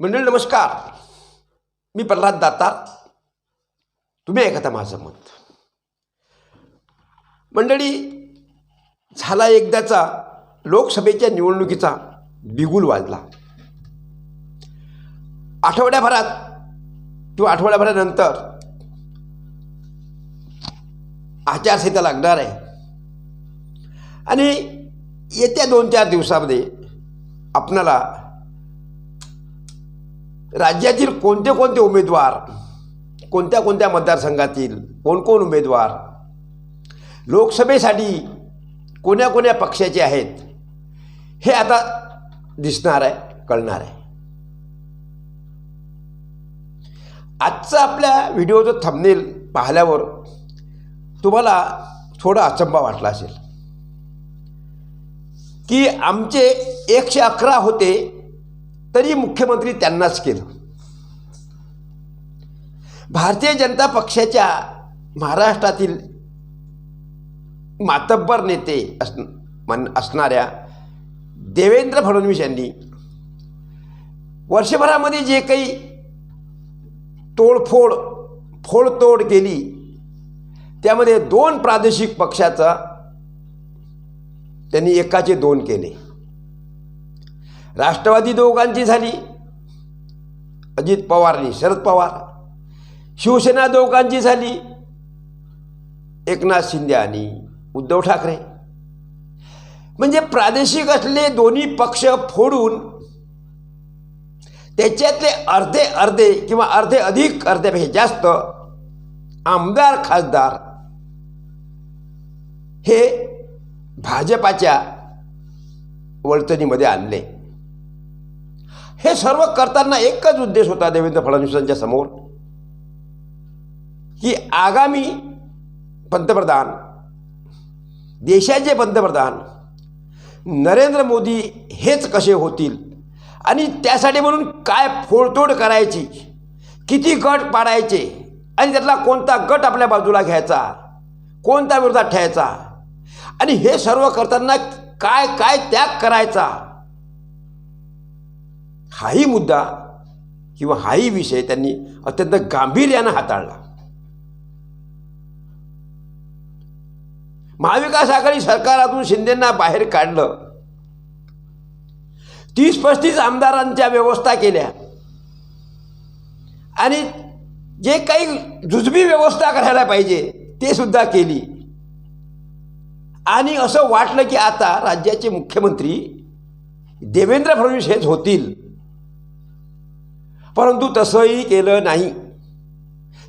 मंडळी नमस्कार. मी प्रल्हाद दातार. तुम्ही ऐकता माझं मत. मंडळी झाला एकदाचा लोकसभेच्या निवडणुकीचा बिगुल वाजला. आठवड्याभरात किंवा आठवड्याभरानंतर आचारसंहिता लागणार आहे. आणि येत्या दोन चार दिवसामध्ये आपणाला राज्यातील कोणते कोणते उमेदवार कोणत्या कोणत्या मतदारसंघातील कोण कोण उमेदवार लोकसभेसाठी कोण्या कोण्या पक्षाचे आहेत हे आता दिसणार आहे कळणार आहे. आजचा आपल्या व्हिडिओचं थंबनेल पाहिल्यावर तुम्हाला थोडा अचंबा वाटला असेल. की आमचे एकशे अकरा होते तरी मुख्यमंत्री त्यांनाच केलं. भारतीय जनता पक्षाच्या महाराष्ट्रातील मातब्बर नेते अस मन असणाऱ्या देवेंद्र फडणवीस यांनी वर्षभरामध्ये जे काही तोडफोड फोडतोड केली त्यामध्ये दोन प्रादेशिक पक्षाचा त्यांनी एकाचे दोन केले. राष्ट्रवादी दोघांची झाली. अजित पवारनी शरद पवार. शिवसेना दोघांची झाली. एकनाथ शिंदे आणि उद्धव ठाकरे. म्हणजे प्रादेशिक असले दोन्ही पक्ष फोडून त्याच्यातले अर्धे अर्धे किंवा अर्धे अधिक अर्ध्यापेक्षा जास्त आमदार खासदार हे भाजपाच्या वर्तणीमध्ये आणले. हे सर्व करताना एकच उद्देश होता देवेंद्र फडणवीसांच्या समोर की आगामी पंतप्रधान देशाचे पंतप्रधान नरेंद्र मोदी हेच कसे होतील आणि त्यासाठी म्हणून काय फोडतोड करायची किती गट पाडायचे आणि त्यातला कोणता गट आपल्या बाजूला घ्यायचा कोणता विरोधात ठेवायचा आणि हे सर्व करताना काय काय त्याग करायचा हाही मुद्दा किंवा हाही विषय त्यांनी अत्यंत गांभीर्यानं हाताळला. महाविकास आघाडी सरकारातून शिंदेंना बाहेर काढलं. तीस पस्तीस आमदारांच्या व्यवस्था केल्या. आणि जे काही जुजबी व्यवस्था करायला पाहिजे ते सुद्धा केली. आणि असं वाटलं की आता राज्याचे मुख्यमंत्री देवेंद्र फडणवीस हेच होतील. परंतु तसंही केलं नाही.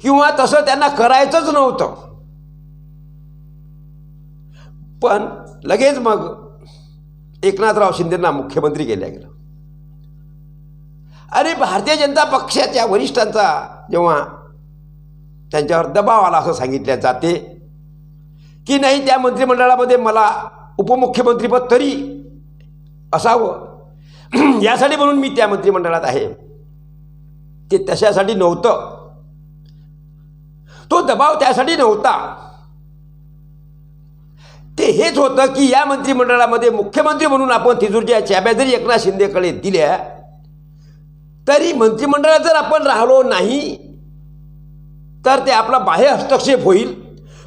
किंवा तसं त्यांना करायचंच नव्हतं. पण लगेच मग एकनाथराव शिंदेंना मुख्यमंत्री केल्या गेलं. अरे भारतीय जनता पक्षाच्या वरिष्ठांचा जेव्हा त्यांच्यावर दबाव आला असं सांगितल्या जाते की नाही त्या मंत्रिमंडळामध्ये मला उपमुख्यमंत्रीपद तरी असावं. यासाठी म्हणून मी त्या मंत्रिमंडळात आहे. ते तशासाठी नव्हतं. तो दबाव त्यासाठी नव्हता. ते हेच होतं की या मंत्रिमंडळामध्ये मुख्यमंत्री म्हणून आपण तिजोरीच्या चाब्या जरी एकनाथ शिंदेकडे दिल्या तरी मंत्रिमंडळात जर आपण राहिलो नाही तर ते आपला बाह्य हस्तक्षेप होईल.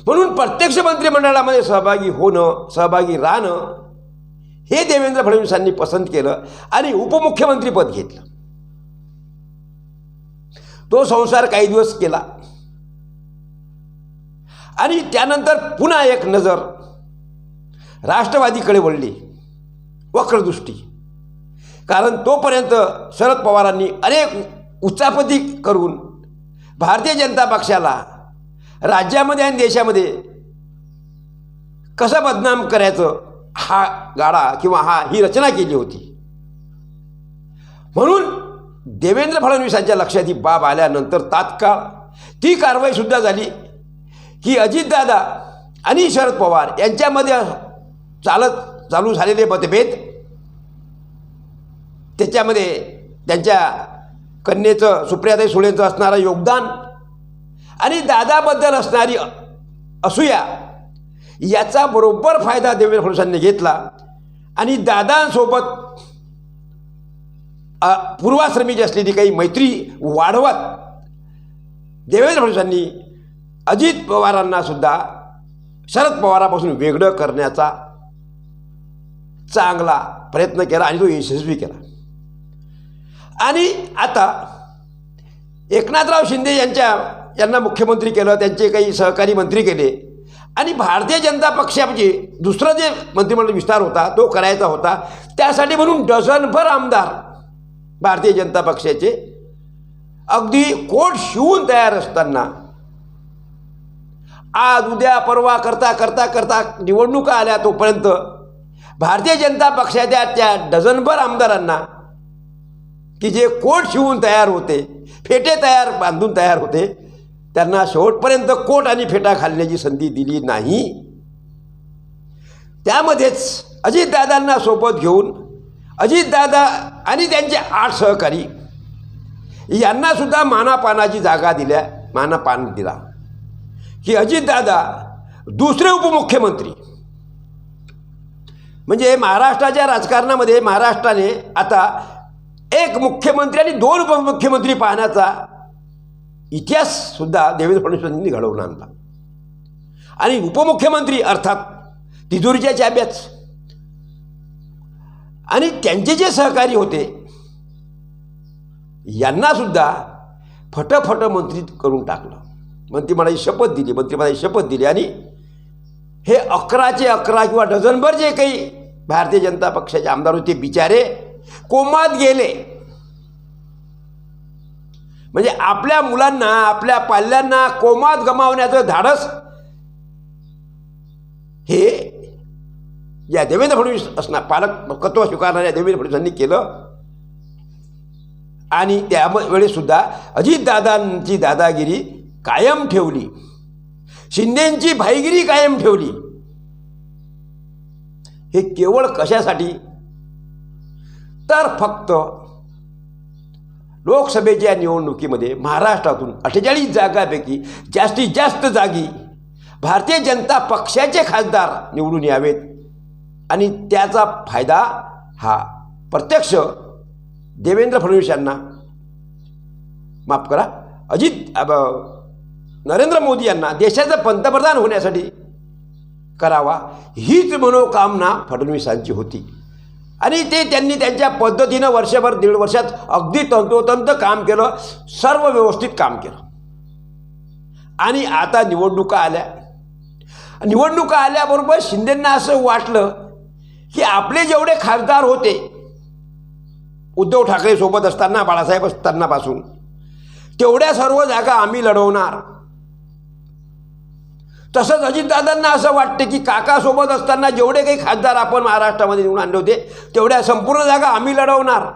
म्हणून प्रत्यक्ष मंत्रिमंडळामध्ये सहभागी होणं सहभागी राहणं हे देवेंद्र फडणवीसांनी पसंत केलं आणि उपमुख्यमंत्रीपद घेतलं. तो संसार काही दिवस केला. आणि त्यानंतर पुन्हा एक नजर राष्ट्रवादीकडे वळली. वक्रदृष्टी. कारण तोपर्यंत शरद पवारांनी अनेक उच्चापती करून भारतीय जनता पक्षाला राज्यामध्ये आणि देशामध्ये कसं बदनाम करायचं हा गाडा किंवा हा ही रचना केली होती. म्हणून देवेंद्र फडणवीसांच्या लक्षात ही बाब आल्यानंतर तात्काळ ती कारवाईसुद्धा झाली. की अजितदादा आणि शरद पवार यांच्यामध्ये चालत चालू झालेले मतभेद त्याच्यामध्ये त्यांच्या कन्येचं सुप्रियाताई सुळेंचं असणारं योगदान आणि दादाबद्दल असणारी असूया याचा बरोबर फायदा देवेंद्र फडणवीसांनी घेतला. आणि दादांसोबत पूर्वाश्रमी जी असलेली काही मैत्री वाढवत देवेंद्र फडणवीसांनी अजित पवारांना सुद्धा शरद पवारापासून वेगळं करण्याचा चांगला प्रयत्न केला आणि तो यशस्वी केला. आणि आता एकनाथराव शिंदे यांच्या यांना मुख्यमंत्री केलं त्यांचे काही सहकारी मंत्री केले आणि भारतीय जनता पक्षाचे म्हणजे दुसरं जे मंत्रिमंडळ विस्तार होता तो करायचा होता त्यासाठी म्हणून डझनभर आमदार भारतीय जनता पक्षाचे. अगदी कोट शिवून तयार असताना आज उद्या परवा करता करता करता निवडणुका आल्या तोपर्यंत भारतीय जनता पक्षाच्या त्या डझनभर आमदारांना की जे कोट शिवून तयार होते फेटे तयार बांधून तयार होते त्यांना शेवटपर्यंत कोट आणि फेटा घालण्याची संधी दिली नाही. त्यामध्येच अजितदादांना सोबत घेऊन अजितदादा आणि त्यांचे आठ सहकारी यांनासुद्धा मानापानाची जागा दिल्या मानापान दिला. की अजितदादा दुसरे उपमुख्यमंत्री. म्हणजे महाराष्ट्राच्या राजकारणामध्ये महाराष्ट्राने आता एक मुख्यमंत्री आणि दोन उपमुख्यमंत्री पाहण्याचा इतिहाससुद्धा देवेंद्र फडणवीसांनी घडवून आणला. आणि उपमुख्यमंत्री अर्थात तिजोरीच्या चाब्याच आणि त्यांचे जे सहकारी होते यांनासुद्धा फटफट मंत्री करून टाकलं. मंत्रिमंडळाची शपथ दिली मंत्रिमंडळाची शपथ दिली. आणि हे अकराचे अकरा किंवा डझनभर जे काही भारतीय जनता पक्षाचे आमदार होते बिचारे कोमात गेले. म्हणजे आपल्या मुलांना आपल्या पाल्यांना कोमात गमावण्याचं धाडस हे या देवेंद्र फडणवीस असणार पालकत्व स्वीकारणाऱ्या देवेंद्र फडणवीसांनी केलं. आणि त्यावेळेसुद्धा अजितदादांची दादागिरी कायम ठेवली. शिंदेंची भाईगिरी कायम ठेवली. हे केवळ कशासाठी? तर फक्त लोकसभेच्या निवडणुकीमध्ये महाराष्ट्रातून अठ्ठेचाळीस जागापैकी जास्तीत जास्त जागी भारतीय जनता पक्षाचे खासदार निवडून यावेत. आणि त्याचा फायदा हा प्रत्यक्ष देवेंद्र फडणवीस यांना. माफ करा. अजित अब, नरेंद्र मोदी यांना देशाचं पंतप्रधान होण्यासाठी करावा हीच मनोकामना फडणवीसांची होती. आणि ते त्यांनी त्यांच्या पद्धतीनं वर्षभर दीड वर्षात अगदी तंतोतंत काम केलं सर्व व्यवस्थित काम केलं. आणि आता निवडणुका आल्या. निवडणुका आल्याबरोबर शिंदेंना असं वाटलं की आपले जेवढे खासदार होते उद्धव ठाकरे सोबत असताना बाळासाहेब असतानापासून तेवढ्या सर्व जागा आम्ही लढवणार. तसंच अजितदादांना असं वाटतं की काकासोबत असताना जेवढे काही खासदार आपण महाराष्ट्रामध्ये निवडून आणले होते तेवढ्या संपूर्ण जागा आम्ही लढवणार.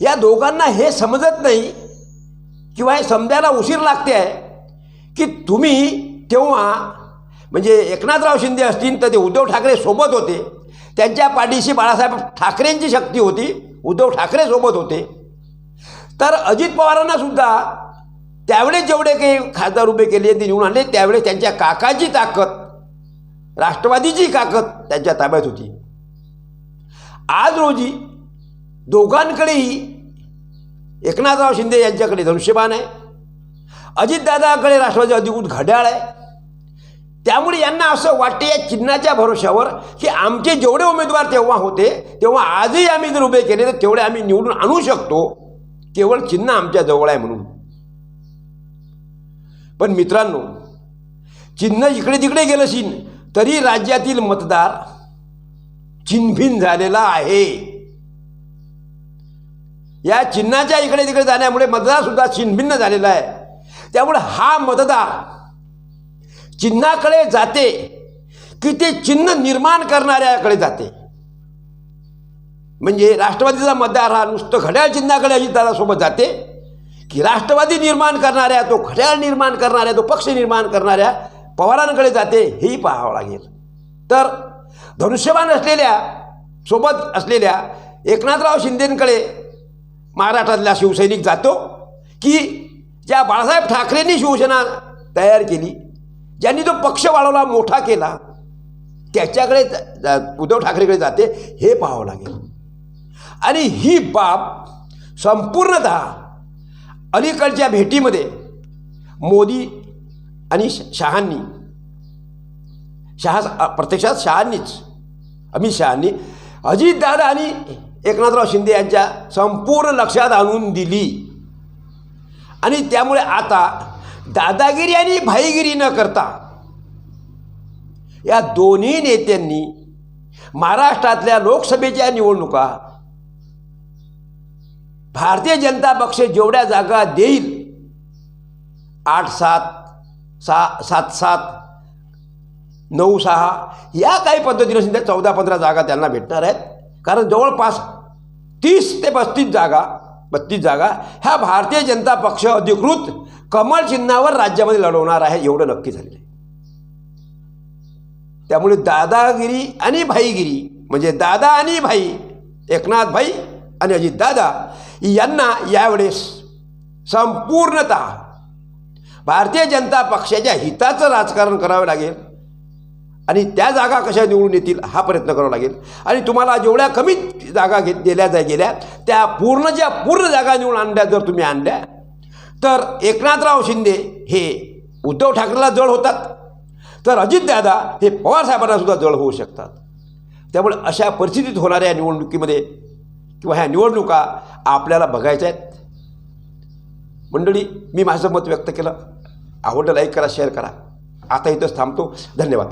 या दोघांना हे समजत नाही किंवा हे समजायला उशीर लागते आहे की तुम्ही तेव्हा म्हणजे एकनाथराव शिंदे असतील तर ते उद्धव ठाकरे सोबत होते. त्यांच्या पाठीशी बाळासाहेब ठाकरेंची शक्ती होती. उद्धव ठाकरे सोबत होते. तर अजित पवारांना सुद्धा त्यावेळेस जेवढे काही खासदार उभे केले ते निवडून आणले त्यावेळेस त्यांच्या काकाची ताकद राष्ट्रवादीची ताकद त्यांच्या ताब्यात होती. आज रोजी दोघांकडेही एकनाथराव शिंदे यांच्याकडे धनुष्यबाण आहे. अजितदादाकडे राष्ट्रवादी अधिकृत घड्याळ आहे. त्यामुळे यांना असं वाटते या चिन्हाच्या भरोशावर की आमचे जेवढे उमेदवार तेव्हा होते तेव्हा आजही आम्ही जर उभे केले तर तेवढे आम्ही निवडून आणू शकतो. केवळ चिन्ह आमच्या जवळ आहे म्हणून. पण मित्रांनो चिन्ह इकडे तिकडे गेलं शिन तरी राज्यातील मतदार चिन्हभिन झालेला आहे. या चिन्हाच्या इकडे तिकडे जाण्यामुळे मतदार सुद्धा चिन्हभिन्न झालेला आहे. त्यामुळे हा मतदार चिन्हाकडे जाते की ते चिन्ह निर्माण करणाऱ्याकडे जाते. म्हणजे राष्ट्रवादीचा मतदार हा नुसतं घड्याळ चिन्हाकडे अजितदादासोबत जाते की राष्ट्रवादी निर्माण करणाऱ्या तो घड्याळ निर्माण करणाऱ्या तो पक्ष निर्माण करणाऱ्या पवारांकडे जाते हेही पाहावं लागेल. तर धनुष्यबाण असलेल्या सोबत असलेल्या एकनाथराव शिंदेंकडे महाराष्ट्रातला शिवसैनिक जातो की ज्या बाळासाहेब ठाकरेंनी शिवसेना तयार केली ज्यांनी जो पक्ष वाढवला मोठा केला त्याच्याकडे उद्धव ठाकरेकडे जाते हे पाहावं लागेल. आणि ही बाब संपूर्णतः अलीकडच्या भेटीमध्ये मोदी आणि श- शहांनी शहा प्रत्यक्षात शहांनीच अमित शहांनी अजितदादा आणि एकनाथराव शिंदे यांच्या संपूर्ण लक्षात आणून दिली. आणि त्यामुळे आता दादागिरी आणि भाईगिरी न करता या दोन्ही नेत्यांनी महाराष्ट्रातल्या लोकसभेच्या निवडणुका भारतीय जनता पक्ष जेवढ्या जागा देईल आठ सात सहा सात सात नऊ सहा या काही पद्धतीनं त्या चौदा पंधरा जागा त्यांना भेटणार आहेत. कारण जवळपास तीस ते पस्तीस जागा बत्तीस जागा ह्या भारतीय जनता पक्ष अधिकृत कमळ चिन्हावर राज्यामध्ये लढवणार आहे एवढं नक्की झालेलं आहे. त्यामुळे दादागिरी आणि भाईगिरी म्हणजे दादा आणि भाई एकनाथ भाई आणि अजित दादा यांना यावेळेस संपूर्णत भारतीय जनता पक्षाच्या हिताचं राजकारण करावं लागेल आणि त्या जागा कशा निवडून येतील हा प्रयत्न करावा लागेल. आणि तुम्हाला जेवढ्या कमी जागा घेत दिल्या जा गेल्या त्या पूर्ण ज्या पूर्ण जागा निवडून आणल्या जर तुम्ही आणल्या तर एकनाथराव शिंदे हे उद्धव ठाकरेला जड होतात. तर अजितदादा हे पवारसाहेबांनासुद्धा जड होऊ शकतात. त्यामुळे अशा परिस्थितीत होणाऱ्या निवडणुकीमध्ये किंवा ह्या निवडणुका आपल्याला बघायच्या आहेत. मंडळी मी माझं मत व्यक्त केलं. आवडलं लाईक करा शेअर करा. आता इथंच थांबतो. धन्यवाद.